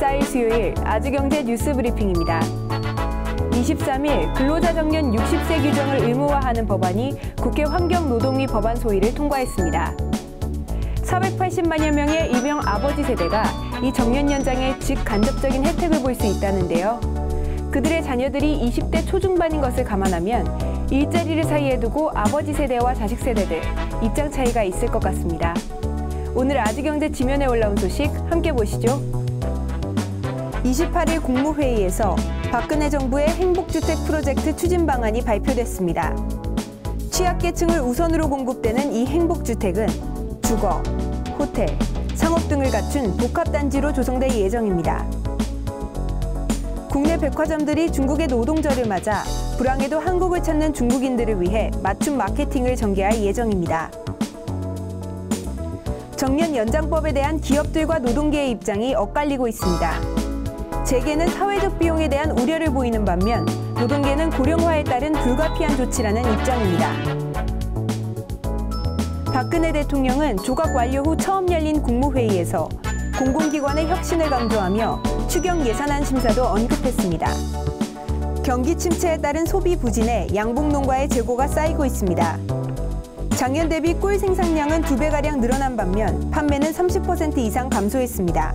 14일 수요일 아주경제 뉴스 브리핑입니다. 23일 근로자 정년 60세 규정을 의무화하는 법안이 국회 환경노동위 법안 소위를 통과했습니다. 480만여 명의 일명 아버지 세대가 이 정년 연장의 직간접적인 혜택을 볼 수 있다는데요. 그들의 자녀들이 20대 초중반인 것을 감안하면 일자리를 사이에 두고 아버지 세대와 자식 세대들 입장 차이가 있을 것 같습니다. 오늘 아주경제 지면에 올라온 소식 함께 보시죠. 28일 국무회의에서 박근혜 정부의 행복주택 프로젝트 추진 방안이 발표됐습니다. 취약계층을 우선으로 공급되는 이 행복주택은 주거, 호텔, 상업 등을 갖춘 복합단지로 조성될 예정입니다. 국내 백화점들이 중국의 노동절을 맞아 불황에도 한국을 찾는 중국인들을 위해 맞춤 마케팅을 전개할 예정입니다. 정년 연장법에 대한 기업들과 노동계의 입장이 엇갈리고 있습니다. 재계는 사회적 비용에 대한 우려를 보이는 반면 노동계는 고령화에 따른 불가피한 조치라는 입장입니다. 박근혜 대통령은 조각 완료 후 처음 열린 국무회의에서 공공기관의 혁신을 강조하며 추경 예산안 심사도 언급했습니다. 경기 침체에 따른 소비 부진에 양봉 농가의 재고가 쌓이고 있습니다. 작년 대비 꿀 생산량은 두 배가량 늘어난 반면 판매는 30% 이상 감소했습니다.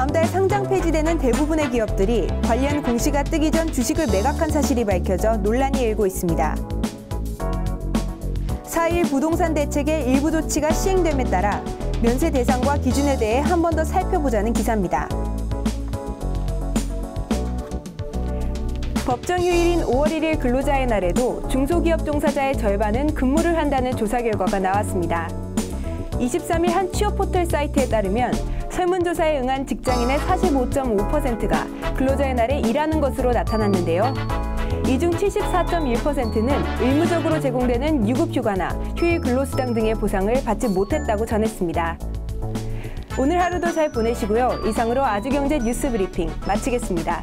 다음 달 상장 폐지되는 대부분의 기업들이 관련 공시가 뜨기 전 주식을 매각한 사실이 밝혀져 논란이 일고 있습니다. 4일 부동산 대책의 일부 조치가 시행됨에 따라 면세 대상과 기준에 대해 한 번 더 살펴보자는 기사입니다. 법정 휴일인 5월 1일 근로자의 날에도 중소기업 종사자의 절반은 근무를 한다는 조사 결과가 나왔습니다. 23일 한 취업 포털 사이트에 따르면 설문조사에 응한 직장인의 45.5%가 근로자의 날에 일하는 것으로 나타났는데요. 이 중 74.1%는 의무적으로 제공되는 유급휴가나 휴일 근로수당 등의 보상을 받지 못했다고 전했습니다. 오늘 하루도 잘 보내시고요. 이상으로 아주경제 뉴스 브리핑 마치겠습니다.